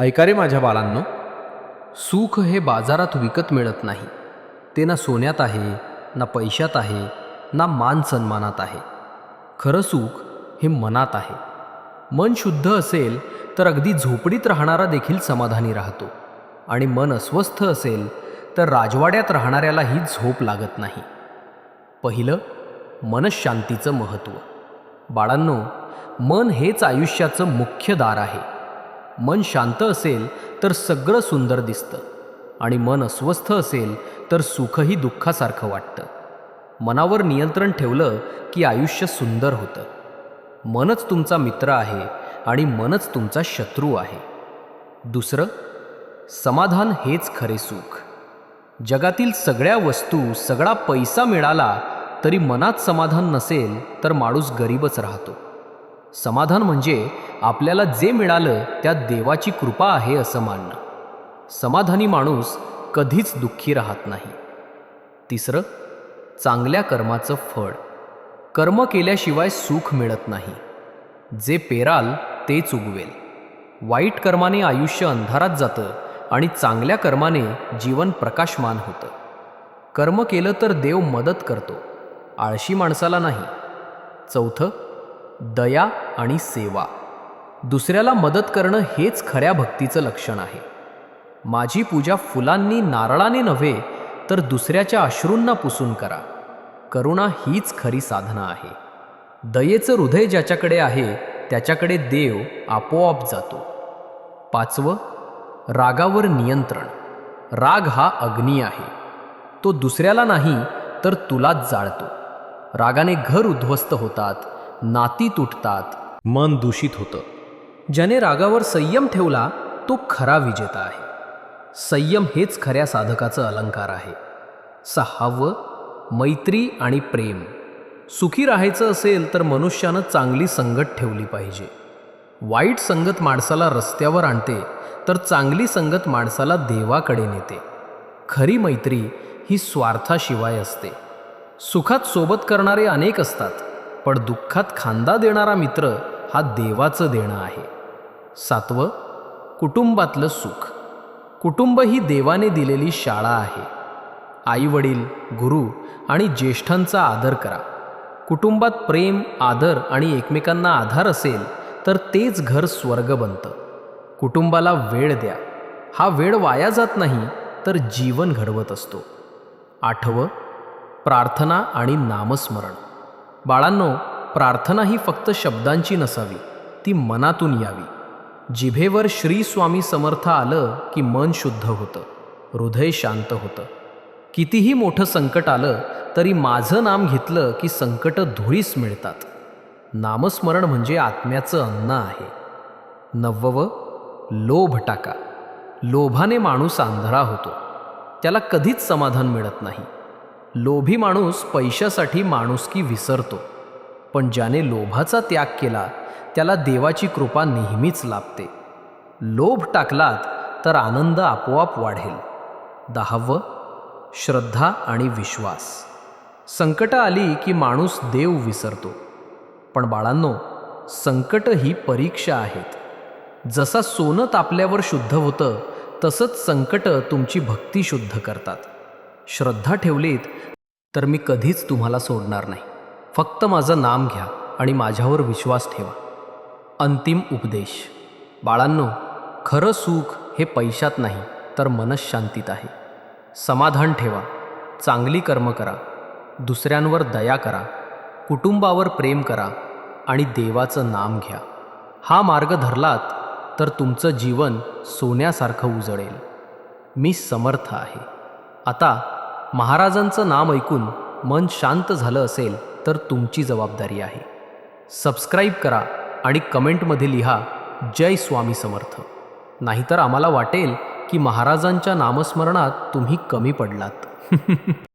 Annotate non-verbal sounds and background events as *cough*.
ऐका रे माझ्या बाळांनो सुख हे बाजारात विकत मिळत नाही. ते ना सोन्यात आहे ना पैशात आहे ना मान सन्मानात आहे. खरं सुख हे मनात आहे. मन शुद्ध असेल तर अगदी झोपडीत राहणारा देखील समाधानी राहतो. आणि मन अस्वस्थ असेल तर राजवाड्यात राहणाऱ्यालाही झोप लागत नाही. पहिलं मनशांतीचं महत्त्व. बाळांनो मन हेच आयुष्याचं मुख्य दार आहे. मन शांत असेल तर सगळं सुंदर दिसतं. आणि मन अस्वस्थ असेल तर सुखही दुःखासारखं वाटतं. मनावर नियंत्रण ठेवलं की आयुष्य सुंदर होतं. मनच तुमचा मित्र आहे आणि मनच तुमचा शत्रू आहे. दुसरं समाधान हेच खरे सुख. जगातील सगळ्या वस्तू सगळा पैसा मिळाला तरी मनात समाधान नसेल तर माणूस गरीबच राहतो. समाधान म्हणजे आपल्याला जे मिळालं त्यात देवाची कृपा आहे असं मानणं. समाधानी माणूस कधीच दुःखी राहत नाही. तिसरं चांगल्या कर्माचं फळ. कर्म केल्याशिवाय सुख मिळत नाही. जे पेराल तेच उगवेल. वाईट कर्माने आयुष्य अंधारात जातं आणि चांगल्या कर्माने जीवन प्रकाशमान होतं. कर्म केलं तर देव मदत करतो. आळशी माणसाला नाही. चौथं दया आणि सेवा. दुसऱ्याला मदत करणं हेच खऱ्या भक्तीचं लक्षण आहे. माझी पूजा फुलांनी नारळाने नव्हे तर दुसऱ्याच्या अश्रूंना पुसून करा. करुणा हीच खरी साधना आहे. दयेचं हृदय ज्याच्याकडे आहे त्याच्याकडे देव आपोआप जातो. पाचवं रागावर नियंत्रण. राग हा अग्नी आहे. तो दुसऱ्याला नाही तर तुलाच जाळतो. रागाने घर उद्ध्वस्त होतात नाती तुटतात. मन दूषित होतं. ज्याने रागावर संयम ठेवला तो खरा विजेता आहे. संयम हेच खऱ्या साधकाचं अलंकार आहे. सहावं मैत्री आणि प्रेम. सुखी राहायचं असेल तर मनुष्यानं चांगली संगत ठेवली पाहिजे. वाईट संगत माणसाला रस्त्यावर आणते तर चांगली संगत माणसाला देवाकडे नेते. खरी मैत्री ही स्वार्थाशिवाय असते. सुखात सोबत करणारे अनेक असतात पण दुःखात खांदा देणारा मित्र हा देवाचं देणं आहे. सातवं कुटुंबातलं सुख. कुटुंब ही देवाने दिलेली शाळा आहे. आई वडील गुरु आणि ज्येष्ठांचा आदर करा. कुटुंबात प्रेम आदर आणि एकमेकांना आधार असेल तर तेच घर स्वर्ग बनतं. कुटुंबाला वेळ द्या. हा वेळ वाया जात नाही तर जीवन घडवत असतो. आठवं प्रार्थना आणि नामस्मरण. बाळांनो प्रार्थना ही फक्त शब्दांची नसावी ती मनातून यावी. जिभेवर श्री स्वामी समर्थ आलं की मन शुद्ध होतं हृदय शांत होतं. कितीही मोठं संकट आलं तरी माझं नाम घेतलं की संकट धुळीस मिळतात. नामस्मरण म्हणजे आत्म्याचं अन्न आहे. नववं लोभ टाका. लोभाने माणूस आंधळा होतो. त्याला कधीच समाधान मिळत नाही. लोभी माणूस पैशासाठी माणुसकी विसरतो. पण ज्याने लोभाचा त्याग केला त्याला देवाची कृपा नेहमीच लाभते. लोभ टाकलात तर आनंद आपोआप वाढेल. दहावं श्रद्धा आणि विश्वास. संकटं आली की माणूस देव विसरतो. पण बाळांनो संकट ही परीक्षा आहेत. जसा सोनं तापल्यावर शुद्ध होतं तसंच संकट तुमची भक्ती शुद्ध करतात. श्रद्धा ठेवलीत तर मी कधीच तुम्हाला सोडणार नाही. फक्त माझं नाम घ्या आणि माझ्यावर विश्वास ठेवा. अंतिम उपदेश. बाळांनो खरं सुख हे पैशात नाही तर मनशांतीत आहे. समाधान ठेवा. चांगली कर्म करा. दुसऱ्यांवर दया करा. कुटुंबावर प्रेम करा आणि देवाचं नाम घ्या. हा मार्ग धरलात तर तुमचं जीवन सोन्यासारखं उजळेल. मी समर्थ आहे. आता महाराजांचं नाम ऐकून मन शांत झालं असेल तर तुमची जबाबदारी आहे. सबस्क्राईब करा आणि कमेंटमध्ये लिहा जय स्वामी समर्थ. नाहीतर आम्हाला वाटेल की महाराजांच्या नामस्मरणात तुम्ही कमी पडलात. *laughs*